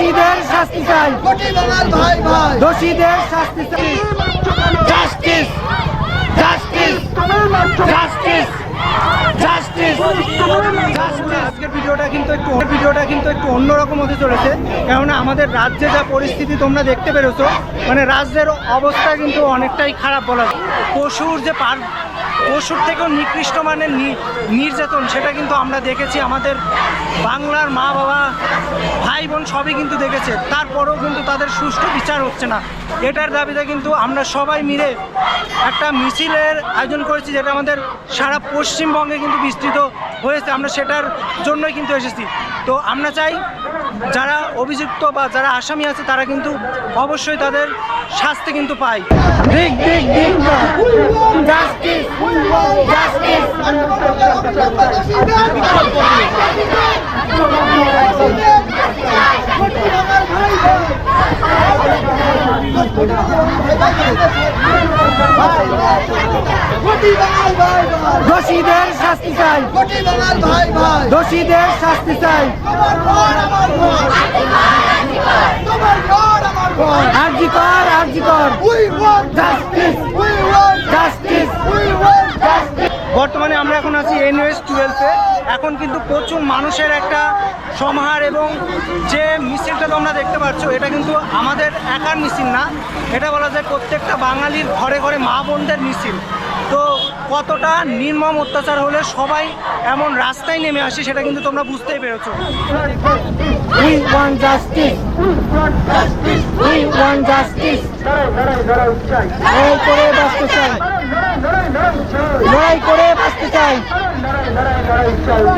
দোষীদের শাস্তি চাই। ভাই ভাই দোষীদের শাস্তি চাই। Justice justice justice justice. আজকের ভিডিওটা কিন্তু একটু ভিডিওটা কিন্তু একটু অন্যরকম হতে চলেছে। কেননা আমাদের রাজ্যে যা পরিস্থিতি তোমরা দেখতে পেরেছ মানে রাজ্যের অবস্থা কিন্তু অনেকটাই খারাপ বলা পশুর যে পার পশুর থেকেও নিকৃষ্ট মানের নির্যাতন সেটা কিন্তু আমরা দেখেছি আমাদের বাংলার মা বাবা ভাই বোন সবই কিন্তু দেখেছে তারপরেও কিন্তু তাদের সুষ্ঠু বিচার হচ্ছে না এটার দাবিতে কিন্তু আমরা সবাই মিলে একটা মিছিলের আয়োজন করেছি যেটা আমাদের সারা পশ্চিমবঙ্গে কিন্তু বিস্তৃত হয়েছে আমরা সেটার জন্যই কিন্তু এসেছি তো আমরা চাই যারা অভিযুক্ত বা যারা আসামি আছে তারা কিন্তু অবশ্যই তাদের শাস্তি কিন্তু পায় ঠিক ঠিক ঠিক জাস্টিস দোষীদের শাস্তি চাই। দোষীদের শাস্তি চাই। আর্জি কর আর্জি কর। জাস্টিস জাস্টিস বর্তমানে আমরা এখন আছি এনএস টুয়েলভে এখন কিন্তু প্রচুর মানুষের একটা সমাহার এবং যে মিছিলটা তোমরা দেখতে পাচ্ছ এটা কিন্তু আমাদের একার মিছিল না এটা বলা যায় প্রত্যেকটা বাঙালির ঘরে ঘরে মা বোনদের মিছিল তো কতটা নির্মম অত্যাচার হলে সবাই এমন রাস্তায় নেমে আসে সেটা কিন্তু তোমরা বুঝতেই পেরেছ ওয়ান্ট জাস্টিস লড়াই করে বাঁচতে চাই লড়াই করে বাঁচতে চাই।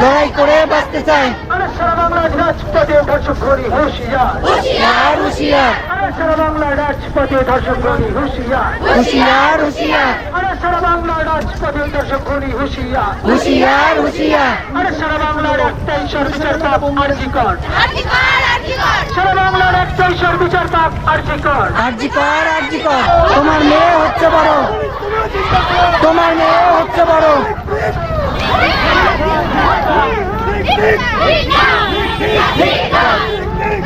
লড়াই করে বাঁচতে চাই। সারা বাংলার রাজপথে ধর্ষক করি হুঁশিয়ার হুশিয়ার। হুশিয়ার সারা বাংলার রাজপথে ধর্ষক করি হুঁশিয়ার। হুশিয়ার হুশিয়ার। আরে সারা বাংলার রাজপথে দর্শক করি হুঁশিয়ার হুশিয়ার। হুশিয়ার সারা বাংলার একটাই সর্বিচার আর্টিকল সারা বাংলার একটাই সর্বিচার পাপ আর্জি কর? আরজি কর আরজি কর? তোমার মেয়ে হচ্ছে বড়। তোমার মেয়ে হচ্ছে বড়।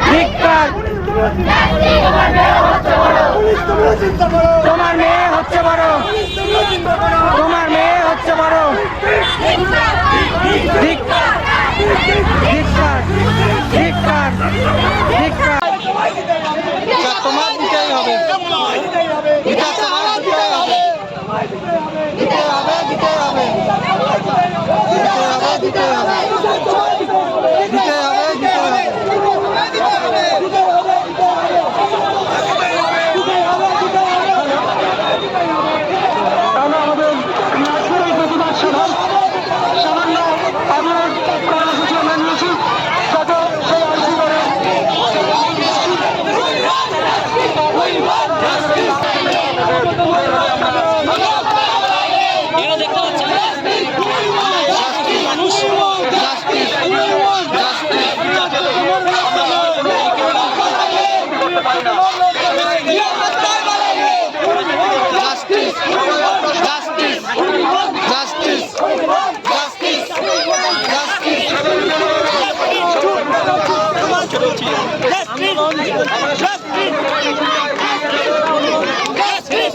ধিক্কার তোমার মেয়ে হচ্ছে বড় তোমার মেয়ে হচ্ছে বড় ধিক্কার ধিক্কার ধিক্কার ধিক্কার বিচার তোমার দিতেই হবে বিচার তোমার দিতেই হবে দিতে হবে দিতে হবে দিতে হবে দিতে হবে দিতে হবে দিতে হবে আমরা আমাদের নাগপুরের প্রতিবাদ সভা সামান্য অবরোধ কর্মসূচি আমরা নিয়েছি যাতে সেই আর্জি করে justice justice justice justice justice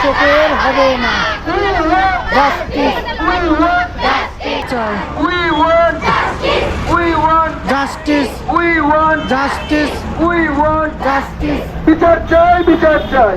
চোখের হবে না জাস্টিস জাস্টিস বিচার চাই বিচার চাই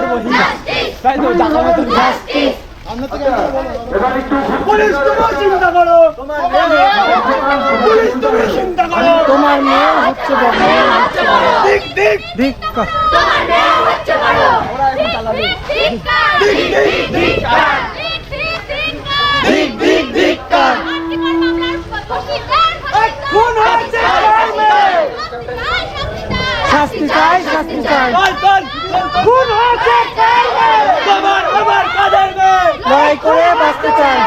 করব তাই তো টাকা মতন তোমার মেয়ে হচ্ছে শাস্তি চাই শাস্তি চাই। খুন হয়েছে কাদের লড়াই করে বাঁচতে চায়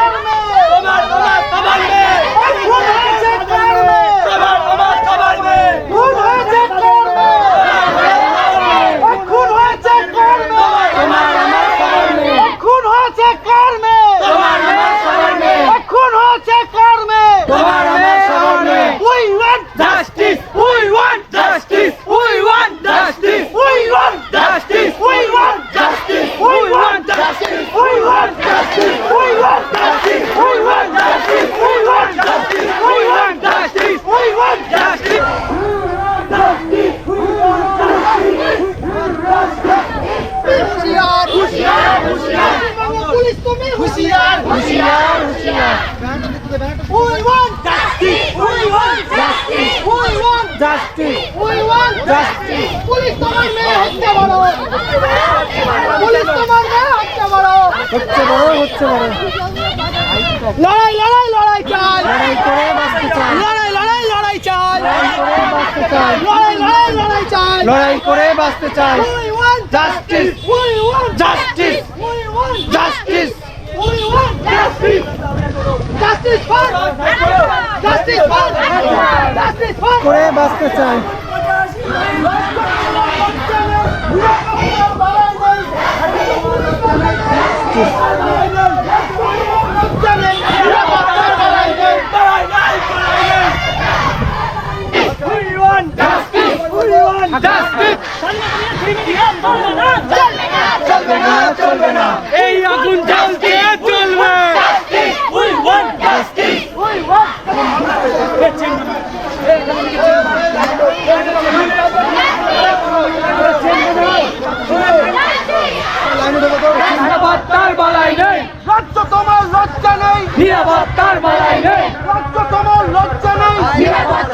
লড়াই লড়াই লড়াই চাই লড়াই করে বাঁচতে চাই লড়াই লড়াই লড়াই চাই লড়াই লড়াই লড়াই চাই লড়াই করে বাঁচতে চাই জাস্টিস করে বাঁচতে চাই। চলবে না চলবে না। নিরাপদ কারবালায় নেই। রক্ত তোমার লজ্জা নেই। নিরাপদ